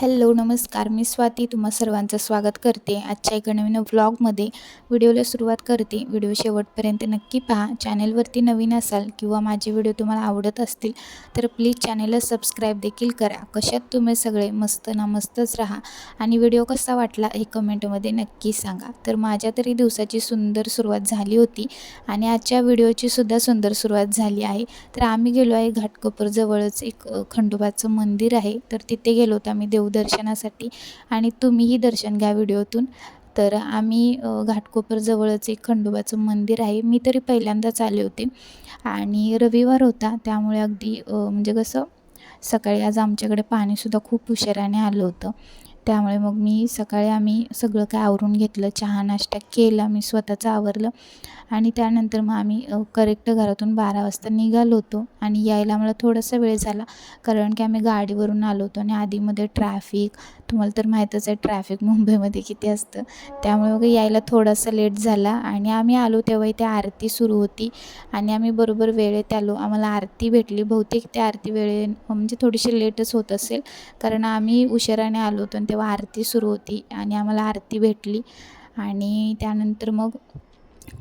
Hello नमस्कार. मी स्वाती तुम्हा सर्वांचं स्वागत करते. आजच्या एका नवीन व्लॉगमध्ये व्हिडिओला सुरुवात करते. व्हिडिओ शेवटपर्यंत नक्की पहा. चॅनलवरती नवीन असाल किंवा माझे व्हिडिओ तुम्हाला आवडत असतील तर प्लीज चॅनलला सबस्क्राईब देखील करा. कशात तुम्ही सगळे मस्त ना मस्तच राहा. आणि व्हिडिओ कसा वाटला हे कमेंटमध्ये नक्की सांगा. तर माझ्या तरी दिवसाची सुंदर सुरुवात झाली होती आणि आजच्या व्हिडिओची सुद्धा सुंदर सुरुवात झाली आहे. तर आम्ही गेलो आहे घाटकोपरजवळच एक खंडोबाचं मंदिर आहे. तर तिथे गेलो होतो आम्ही देव दर्शनासाठी आणि तुम्हीही दर्शन घ्या व्हिडिओतून. तर आम्ही घाटकोपर घाटकोपरजवळच एक खंडोबाचं मंदिर आहे. मी तरी पहिल्यांदाच आले होते. आणि रविवार होता त्यामुळे अगदी म्हणजे कसं सकाळी आज आमच्याकडे पाणीसुद्धा खूप उशिराने आलं होतं. त्यामुळे मग मी सकाळी आम्ही सगळं काय आवरून घेतलं चहा नाश्ता केला मी स्वतःचं आवरलं. आणि त्यानंतर मग आम्ही करेक्ट घरातून बारा वाजता निघालो होतो आणि यायला मला थोडासा वेळ झाला. कारण की आम्ही गाडीवरून आलो होतो आणि आधीमध्ये ट्रॅफिक तुम्हाला तर माहीतच आहे ट्रॅफिक मुंबईमध्ये किती असतं. त्यामुळे मग यायला थोडासा लेट झाला आणि आम्ही आलो तेव्हा इथे आरती सुरू होती आणि आम्ही बरोबर वेळेत आलो. आम्हाला आरती भेटली. बहुतेक त्या आरती वेळे म्हणजे थोडीशी लेटच होत असेल कारण आम्ही उशिराने आलो होतो आणि तेव्हा आरती सुरू होती आणि आम्हाला आरती भेटली आणि त्यानंतर मग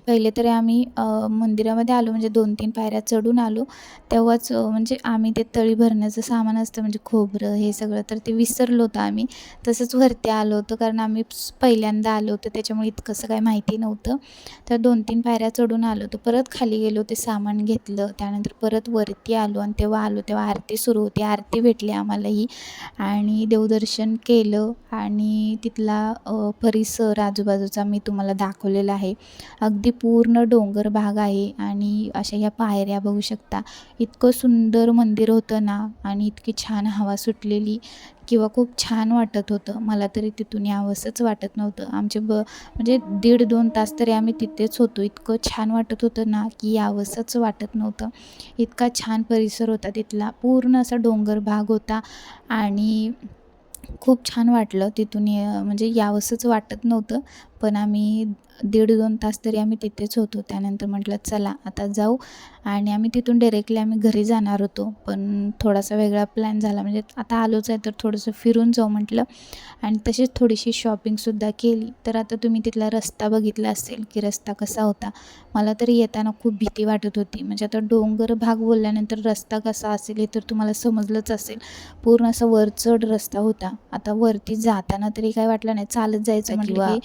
पहिले तरी आम्ही मंदिरामध्ये आलो म्हणजे दोन तीन पायऱ्या चढून आलो. तेव्हाच म्हणजे आम्ही ते तळी भरण्याचं सामान असतं म्हणजे खोबरं हे सगळं तर ते विसरलो होतं आम्ही. तसंच वरती आलो होतो कारण आम्ही पहिल्यांदा आलो होतो त्याच्यामुळे इतकंसं काही माहिती नव्हतं. तर दोन तीन पायऱ्या चढून आलो होतो. परत खाली गेलो ते सामान घेतलं. त्यानंतर परत वरती आलो आणि तेव्हा आलो तेव्हा आरती सुरू होती. आरती भेटली आम्हालाही. आणि देवदर्शन केलं आणि तिथला परिसर आजूबाजूचा मी तुम्हाला दाखवलेला आहे. अगदी पूर्ण डोंगर भाग आहे आणि अशा ह्या पायऱ्या बघू शकता. इतकं सुंदर मंदिर होतं ना आणि इतकी छान हवा सुटलेली किंवा खूप छान वाटत होतं. मला तरी तिथून यावंसंच वाटत नव्हतं. आमचे ब म्हणजे दीड दोन तास तरी आम्ही तिथेच होतो. इतकं छान वाटत होतं ना की यावंसंच वाटत नव्हतं. इतका छान परिसर होता तिथला. पूर्ण असा डोंगर भाग होता आणि खूप छान वाटलं तिथून म्हणजे यावंसंच वाटत नव्हतं. पण आम्ही दीड दोन तास तरी आम्ही तिथेच होतो. त्यानंतर म्हटलं चला आता जाऊ. आणि आम्ही तिथून डायरेक्टली आम्ही घरी जाणार होतो. पण थोडासा वेगळा प्लॅन झाला. म्हणजे आता आलोच आहे तर थोडंसं फिरून जाऊ म्हटलं. आणि तशीच थोडीशी शॉपिंगसुद्धा केली. तर आता तुम्ही तिथला रस्ता बघितला असेल की रस्ता कसा होता. मला तरी येताना खूप भीती वाटत होती. म्हणजे आता डोंगर भाग बोलल्यानंतर रस्ता कसा असेल हे तर तुम्हाला समजलंच असेल. पूर्ण असा वरचढ रस्ता होता. आता वरती जाताना तरी काय वाटलं नाही. चालत जायचं म्हटलं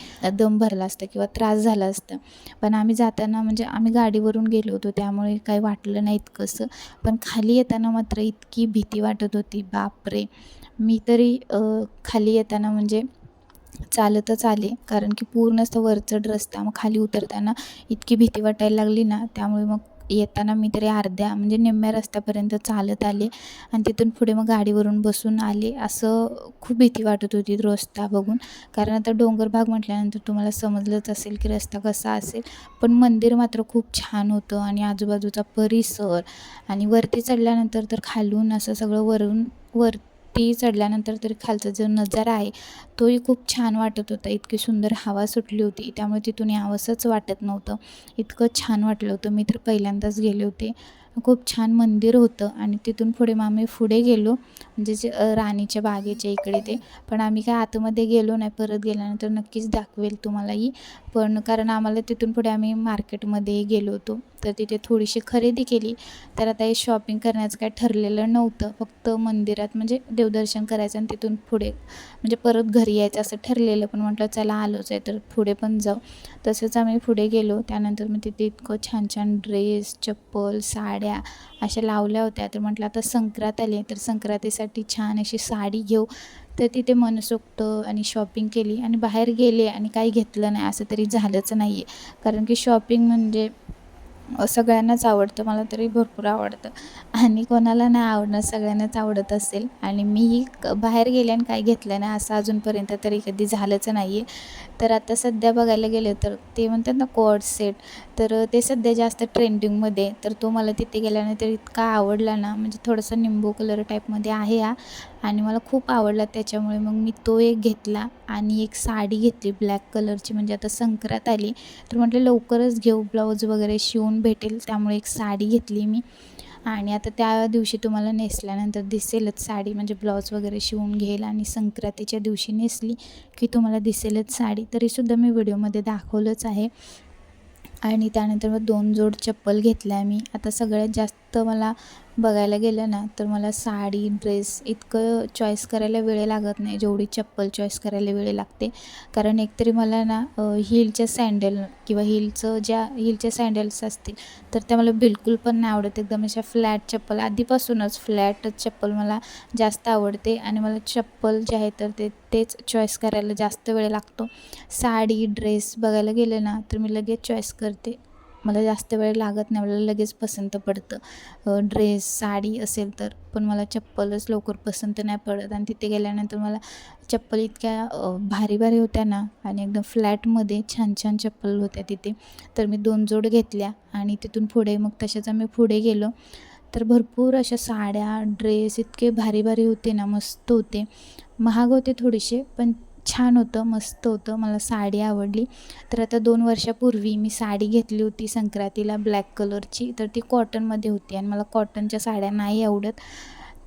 दम भरला असता किंवा त्रास झाला असता. पण आम्ही जाताना म्हणजे आम्ही गाडीवरून गेलो होतो त्यामुळे काही वाटलं नाही इतकंसं पण खाली येताना मात्र इतकी भीती वाटत होती बापरे! मी तरी खाली येताना म्हणजे चालतच आले. कारण की पूर्ण असं वरचढ रस्ता मग खाली उतरताना इतकी भीती वाटायला लागली ना त्यामुळे मग येताना मी तरी अर्ध्या म्हणजे निम्म्या रस्त्यापर्यंत चालत आले आणि तिथून पुढे मग गाडीवरून बसून आले. असं खूप भीती वाटत होती रस्ता बघून. कारण आता डोंगर भाग म्हटल्यानंतर तुम्हाला समजलंच असेल की रस्ता कसा असेल. पण मंदिर मात्र खूप छान होतं आणि आजूबाजूचा परिसर आणि वरती चढल्यानंतर तर खालून असं सगळं वरून वर ती चढल्यानंतर तरी खालचा जो नजारा आहे तोही खूप छान वाटत होता. इतकी सुंदर हवा सुटली होती. त्यामुळे तिथून यावंसंच वाटत नव्हतं. इतकं छान वाटलं होतं. मी तर पहिल्यांदाच गेले होते. खूप छान मंदिर होतं आणि तिथून पुढे मग आम्ही पुढे गेलो. म्हणजे जे राणीच्या बागेच्या इकडे ते. पण आम्ही काय आतमध्ये गेलो नाही परत गेल्यानंतर नक्कीच दाखवेल तुम्हालाही. पण कारण आम्हाला तिथून पुढे आम्ही मार्केटमध्ये गेलो होतो. तर तिथे थोडीशी खरेदी केली. तर आता हे शॉपिंग करण्याचं काय ठरलेलं नव्हतं. फक्त मंदिरात म्हणजे देवदर्शन करायचं आणि तिथून पुढे म्हणजे परत घरी यायचं असं ठरलेलं. पण म्हटलं चला आलोच आहे तर पुढे पण जाऊ. तसंच आम्ही पुढे गेलो. त्यानंतर मग तिथे इतकं छान छान ड्रेस चप्पल साड्या अशा लावल्या होत्या. तर म्हटलं आता संक्रांत आली आहे तर संक्रांतीसाठी छान अशी साडी घेऊ. तर तिथे मनसोक्त आणि शॉपिंग केली आणि बाहेर गेले आणि काही घेतलं नाही. असं तरी झालंच नाही आहे कारण की शॉपिंग म्हणजे सगळ्यांनाच आवडतं मला तरी भरपूर आवडतं. आणि कोणाला नाही आवडणार सगळ्यांनाच आवडत असेल. आणि मीही क बाहेर गेले आणि काही घेतलं नाही असं अजूनपर्यंत तरी कधी झालंच नाही आहे तर आता सध्या बघायला गेलं तर ते म्हणतात ना कॉड सेट तर ते सध्या जास्त ट्रेंडिंगमध्ये तर तो मला तिथे गेल्यानंतर इतका आवडला ना म्हणजे थोडासा निंबू कलर टाईपमध्ये आहे हा. आणि मला खूप आवडला त्याच्यामुळे मग मी तो एक घेतला आणि एक साडी घेतली ब्लॅक कलरची. म्हणजे आता संक्रांत आली तर म्हटलं लवकरच घेऊ ब्लाऊज वगैरे शिवून भेटेल त्यामुळे एक साडी घेतली मी. आणि आता त्या दिवशी तुम्हाला नेसल्यानंतर दिसेलच साडी म्हणजे ब्लाऊज वगैरे शिवून घेईल आणि संक्रांतीच्या दिवशी नेसली की तुम्हाला दिसेलच साडी. तरीसुद्धा मी व्हिडिओमध्ये दाखवलंच आहे. आणि त्यानंतर मग दोन जोड चप्पल घेतल्या मी. आता सगळ्यात जास्त मला बघायला गेलं ना तर मला साडी ड्रेस इतकं चॉईस करायला वेळ लागत नाही जेवढी चप्पल चॉईस करायला वेळ लागते. कारण एकतरी मला ना हिलच्या सँडल किंवा हिलचं ज्या हिलच्या सँडल्स असतील तर त्या मला बिलकुल पण नाही आवडत. एकदम अशा फ्लॅट चप्पल. आधीपासूनच फ्लॅटच चप्पल मला जास्त आवडते आणि मला चप्पल जे आहे तर ते तेच चॉईस करायला जास्त वेळ लागतो. साडी ड्रेस बघायला गेलं ना तर मी लगेच चॉईस करते. मला जास्त वेळ लागत नाही मला लगेच पसंत पडतं. ड्रेस साडी असेल तर पण मला चप्पलच लवकर पसंत नाही पडत. आणि तिथे गेल्यानंतर मला चप्पल इतक्या भारी भारी होत्या ना आणि एकदम फ्लॅटमध्ये छान छान चप्पल होत्या तिथे. तर मी दोन जोड घेतल्या आणि तिथून पुढे मग तशाच आम्ही पुढे गेलो. तर भरपूर अशा साड्या ड्रेस इतके भारी भारी होते ना मस्त होते. महाग होते थोडेसे पण छान होतं मस्त होतं मला साडी आवडली. तर आता दोन वर्षापूर्वी मी साडी घेतली होती संक्रांतीला ब्लॅक कलरची तर ती कॉटनमध्ये होती आणि मला कॉटनच्या साड्या नाही आवडत.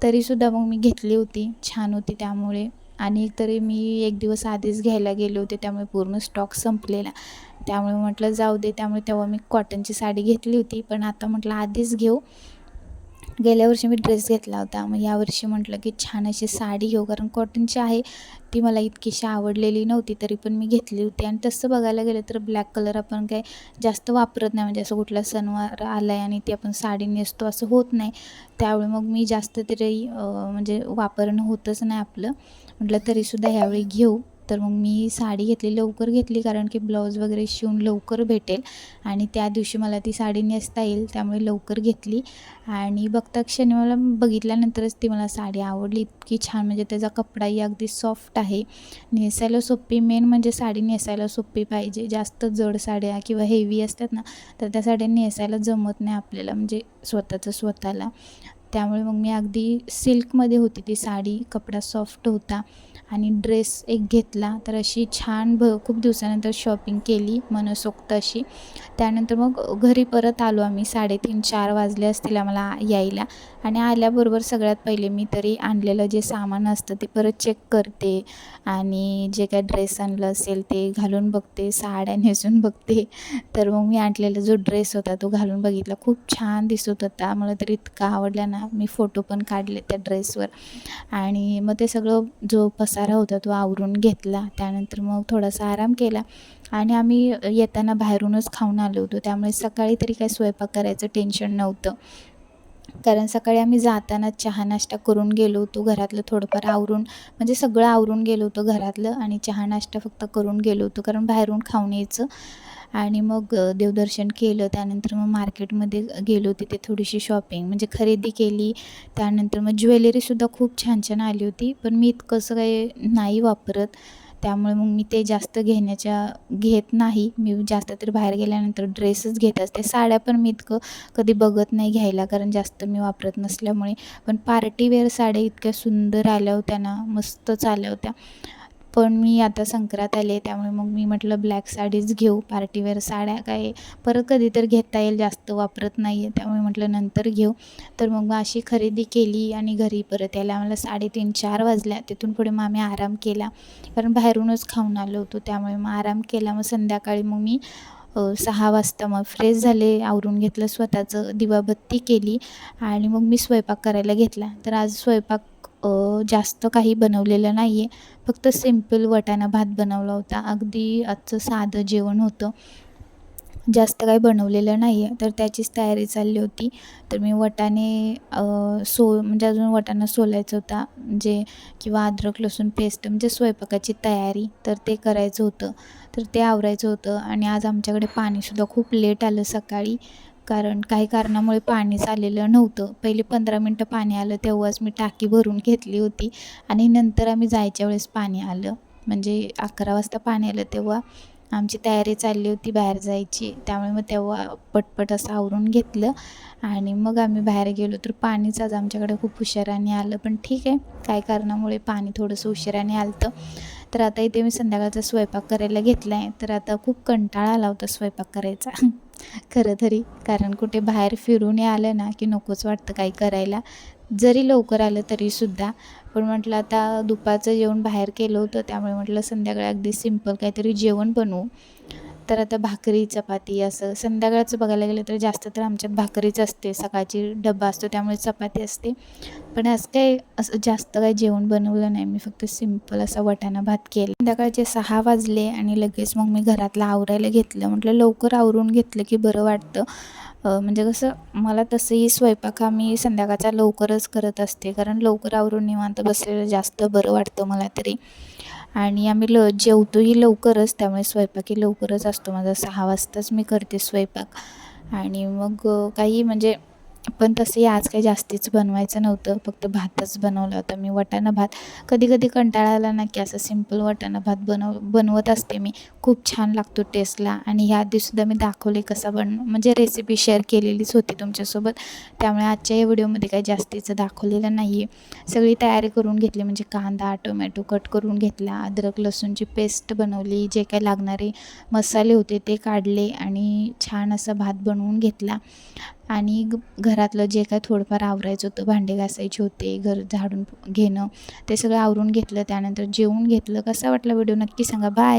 तरीसुद्धा मग मी घेतली होती. छान होती त्यामुळे. आणि तरी मी एक दिवस आधीच घ्यायला गेले होते त्यामुळे पूर्ण स्टॉक संपलेला. त्यामुळे म्हटलं जाऊ दे त्यामुळे तेव्हा मी कॉटनची साडी घेतली होती. पण आता म्हटलं आधीच घेऊ. गेल्या वर्षी मी ड्रेस घेतला होता. मग यावर्षी म्हटलं की छान अशी साडी घेऊ कारण कॉटनची आहे ती मला इतकीशी आवडलेली नव्हती तरी पण मी घेतली होती. आणि तसं बघायला गेलं तर ब्लॅक कलर आपण काय जास्त वापरत नाही. म्हणजे असं कुठला सणवार आला आहे आणि ती आपण साडी नेसतो असं होत नाही. त्यावेळी मग मी जास्त तरी म्हणजे वापरणं होतच नाही आपलं. म्हटलं तरीसुद्धा ह्यावेळी घेऊ. तर मग मी साडी घेतली लवकर घेतली कारण की ब्लाऊज वगैरे शिवून लवकर भेटेल आणि त्या दिवशी मला ती साडी नेसता येईल त्यामुळे लवकर घेतली. आणि बघता क्षणी मला बघितल्यानंतरच ती मला साडी आवडली. इतकी छान म्हणजे त्याचा कपडाही अगदी सॉफ्ट आहे. नेसायला सोपी मेन म्हणजे साडी नेसायला सोपी पाहिजे. जास्त जड साड्या किंवा हेवी असतात ना तर त्या साड्या नेसायला जमत नाही आपल्याला म्हणजे स्वतःचं स्वतःला. त्यामुळे मग मी अगदी सिल्कमध्ये होती ती साडी कपडा सॉफ्ट होता. आणि ड्रेस एक घेतला. तर अशी छान भ खूप दिवसानंतर शॉपिंग केली मनसोक्त अशी. त्यानंतर मग घरी परत आलो आम्ही साडेतीन चार वाजले असतील आम्हाला यायला. आणि आल्याबरोबर सगळ्यात पहिले मी तरी आणलेलं जे सामान असतं ते परत चेक करते. आणि जे काय ड्रेस आणलं असेल ते घालून बघते साड्या नेसून बघते. तर मग मी आणलेला जो ड्रेस होता तो घालून बघितला. खूप छान दिसत होता. मला तर इतका आवडला ना. मी फोटो पण काढले त्या ड्रेसवर आणि मग ते सगळं जो पसारा होता तो आवरून घेतला. त्यानंतर मग थोडासा आराम केला आणि आम्ही येताना बाहेरूनच खाऊन आलो होतो. त्यामुळे सकाळी तरी काही स्वयंपाक करायचं टेन्शन नव्हतं. कारण सकाळी आम्ही जाताना चहा नाश्ता करून गेलो होतो. घरातलं थोडंफार आवरून म्हणजे सगळं आवरून गेलो होतो घरातलं आणि चहा नाश्ता फक्त करून गेलो होतो. कारण बाहेरून खाऊन यायचं. आणि मग देवदर्शन केलं. त्यानंतर मग मार्केटमध्ये गेलो तिथे थोडीशी शॉपिंग. म्हणजे खरेदी केली. त्यानंतर मग ज्वेलरीसुद्धा खूप छान छान आली होती. पण मी इतकंसं काही नाही वापरत. त्यामुळे मग मी ते जास्त घेण्याच्या घेत नाही. मी जास्त तर बाहेर गेल्यानंतर ड्रेसच घेत असते. साड्या पण मी इतकं कधी बघत नाही घ्यायला कारण जास्त मी वापरत नसल्यामुळे. पण पार्टीवेअर साड्या इतक्या सुंदर आल्या होत्या ना मस्तच आल्या होत्या. पण मी आता संक्रांत आले त्यामुळे मग मी म्हटलं ब्लॅक साडीच घेऊ पार्टीवेअर साड्या काय परत कधी तर घेता येईल जास्त वापरत नाही आहे त्यामुळे म्हटलं नंतर घेऊ. तर मग अशी खरेदी केली आणि घरी परत यायला आम्हाला साडेतीन चार वाजल्या. तिथून पुढे मग आम्ही आराम केला. कारण बाहेरूनच खाऊन आलो होतो त्यामुळे मग आराम केला. मग संध्याकाळी मग मी सहा वाजता मग फ्रेश झाले आवरून घेतलं स्वतःचं दिवाबत्ती केली आणि मग मी स्वयंपाक करायला घेतला. तर आज स्वयंपाक जास्त काही बनवलेलं नाही आहे फक्त सिंपल वटाणा भात बनवला होता. अगदी आजचं साधं जेवण होतं. जास्त काही बनवलेलं नाही आहे तर त्याचीच तयारी चालली होती. तर मी वटाणे सो म्हणजे अजून वटाणा सोलायचा होता. म्हणजे किंवा अद्रक लसूण पेस्ट म्हणजे स्वयंपाकाची तयारी. तर ते करायचं होतं. तर ते आवरायचं होतं. आणि आज आमच्याकडे पाणीसुद्धा खूप लेट आलं सकाळी. कारण काही कारणामुळे पाणीच आलेलं नव्हतं. पहिले पंधरा मिनटं पाणी आलं तेव्हाच मी टाकी भरून घेतली होती आणि नंतर आम्ही जायच्या वेळेस पाणी आलं. म्हणजे अकरा वाजता पाणी आलं तेव्हा आमची तयारी चालली होती बाहेर जायची. त्यामुळे मग तेव्हा पटपट असं आवरून घेतलं आणि मग आम्ही बाहेर गेलो तर पाणीच आज आमच्याकडे खूप उशिराने आलं. पण ठीक आहे काय कारणामुळे पाणी थोडंसं उशिराने आलं तर आता इथे मी संध्याकाळचा स्वयंपाक करायला घेतला आहे तर आता खूप कंटाळा आला होता स्वयंपाक करायचा. खरं तरी. कारण कुठे बाहेर फिरून आलं ना की नकोच वाटतं काही करायला. जरी लवकर आलं तरीसुद्धा पण म्हटलं आता दुपारचं जेवण बाहेर केलं होतं त्यामुळे म्हटलं संध्याकाळी अगदी सिंपल काहीतरी जेवण बनवू. तर आता भाकरी चपाती असं संध्याकाळचं बघायला गेलं तर जास्त तर आमच्यात भाकरीच असते. सकाळची डब्बा असतो त्यामुळे चपाती असते. पण आज काही असं जास्त काही जेवण बनवलं नाही. मी फक्त सिंपल असा वटाणा भात केला. संध्याकाळचे सहा वाजले आणि लगेच मग मी घरातलं आवरायला घेतलं. म्हटलं लवकर आवरून घेतलं की बरं वाटतं. म्हणजे कसं मला तसंही स्वयंपाक हा मी संध्याकाळचा लवकरच करत असते. कारण लवकर आवरून निवांत बसलेलं जास्त बरं वाटतं मला तरी. आणि आम्ही ल जेवतोही लवकरच त्यामुळे स्वयंपाकही लवकरच असतो. माझा सहा वाजताच मी करते स्वयंपाक. आणि मग काही म्हणजे पण तसंही आज काही जास्तीच बनवायचं नव्हतं. फक्त भातच बनवला होता मी. वटाणा भात. कधी कधी कंटाळा आला ना की असं सिंपल वटाणा भात बनव बनवत असते मी. खूप छान लागतो टेस्टला आणि ह्या आधीसुद्धा मी दाखवले कसा बन म्हणजे रेसिपी शेअर केलेलीच होती तुमच्यासोबत. त्यामुळे आजच्या या व्हिडिओमध्ये काही जास्तीचं दाखवलेलं नाही आहे सगळी तयारी करून घेतली म्हणजे कांदा टोमॅटो कट करून घेतला. अद्रक लसूणची पेस्ट बनवली. जे काही लागणारे मसाले होते ते काढले आणि छान असा भात बनवून घेतला. आणि घरातलं जे काय थोडंफार आवरायचं होतं भांडे घासायचे होते घर झाडून घेणं ते सगळं आवरून घेतलं. त्यानंतर जेवून घेतलं. कसा वाटला व्हिडिओ? नक्की सांगा. बाय